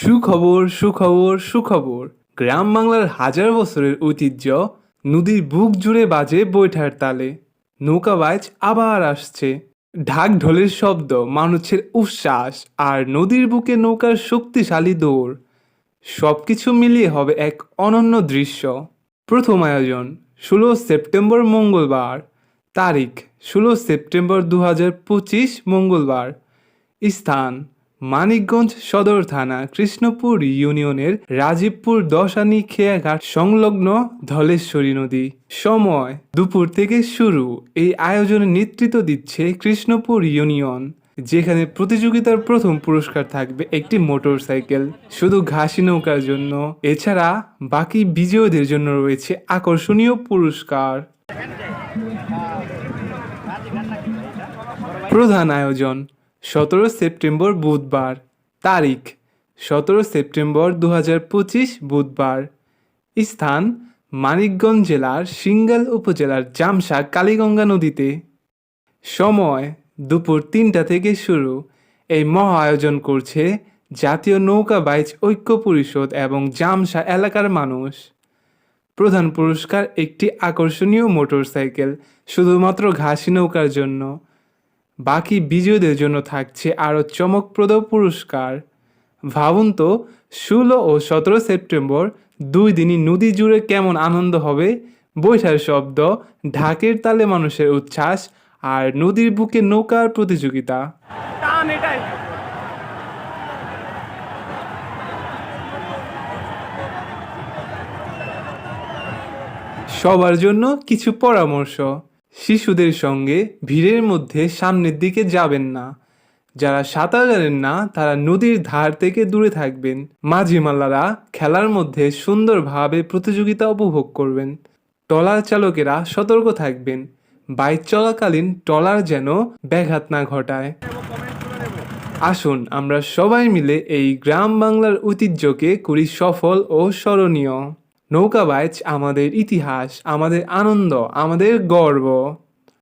সুখবর সুখবর সুখবর। গ্রাম বাংলার হাজার বছরের ঐতিহ্য, নদীর বুক জুড়ে বাজে বৈঠার তালে। নৌকাবাজ আবার আসছে। ঢাক ঢোলের শব্দ, মানুষের উচ্ছ্বাস, আর নদীর বুকে নৌকার শক্তিশালী দৌড়। সব কিছু মিলিয়ে হবে এক অনন্য দৃশ্য। প্রথম আয়োজন, ষোলো সেপ্টেম্বর মঙ্গলবার। তারিখ, ষোলো সেপ্টেম্বর দু হাজার পঁচিশ মঙ্গলবার। স্থান মানিকগঞ্জ সদর থানা কৃষ্ণপুর ইউনিয়নের রাজীবপুর দশানি খেয়াঘাট সংলগ্ন ধলেশ্বরী নদী। সময় দুপুর থেকে শুরু। এই আয়োজনে নেতৃত্ব দিচ্ছে কৃষ্ণপুর ইউনিয়ন, যেখানে প্রতিযোগিতার প্রথম পুরস্কার থাকবে একটি মোটরসাইকেল, শুধু ঘাসি নৌকার জন্য। এছাড়া বাকি বিজয়ীদের জন্য রয়েছে আকর্ষণীয় পুরস্কার। প্রধান আয়োজন সতেরো সেপ্টেম্বর বুধবার। তারিখ, সতেরো সেপ্টেম্বর দু পঁচিশ বুধবার। স্থান, মানিকগঞ্জ জেলার সিঙ্গাল উপজেলার জামসা কালীগঙ্গা নদীতে। সময়, দুপুর তিনটা থেকে শুরু। এই মহা আয়োজন করছে জাতীয় নৌকা বাইচ ঐক্য পরিষদ এবং জামসা এলাকার মানুষ। প্রধান পুরস্কার একটি আকর্ষণীয় মোটরসাইকেল, শুধুমাত্র ঘাসি নৌকার জন্য। বাকি বিজয়ীদের জন্য থাকছে আরও চমকপ্রদ পুরস্কার। ভাবুন তো ষোলো ও সতেরো সেপ্টেম্বর দুই দিনই নদী জুড়ে কেমন আনন্দ হবে? বৈঠার শব্দ ঢাকের তালে মানুষের উচ্ছ্বাস আর নদীর বুকে নৌকার প্রতিযোগিতা। সবার জন্য কিছু পরামর্শ। শিশুদের সঙ্গে ভিড়ের মধ্যে সামনের দিকে যাবেন না। যারা সাঁতার জানেন না, তারা নদীর ধার থেকে দূরে থাকবেন। মাঝিমাল্লারা খেলার মধ্যে সুন্দরভাবে প্রতিযোগিতা উপভোগ করবেন। ট্রলার চালকেরা সতর্ক থাকবেন। বাইক চলাকালীন ট্রলার যেন ব্যাঘাত না ঘটায়। আসুন, আমরা সবাই মিলে এই গ্রাম বাংলার ঐতিহ্যকে করি সফল ও স্মরণীয়। নৌকা বাইচ আমাদের ইতিহাস আমাদের আনন্দ আমাদের গর্ব।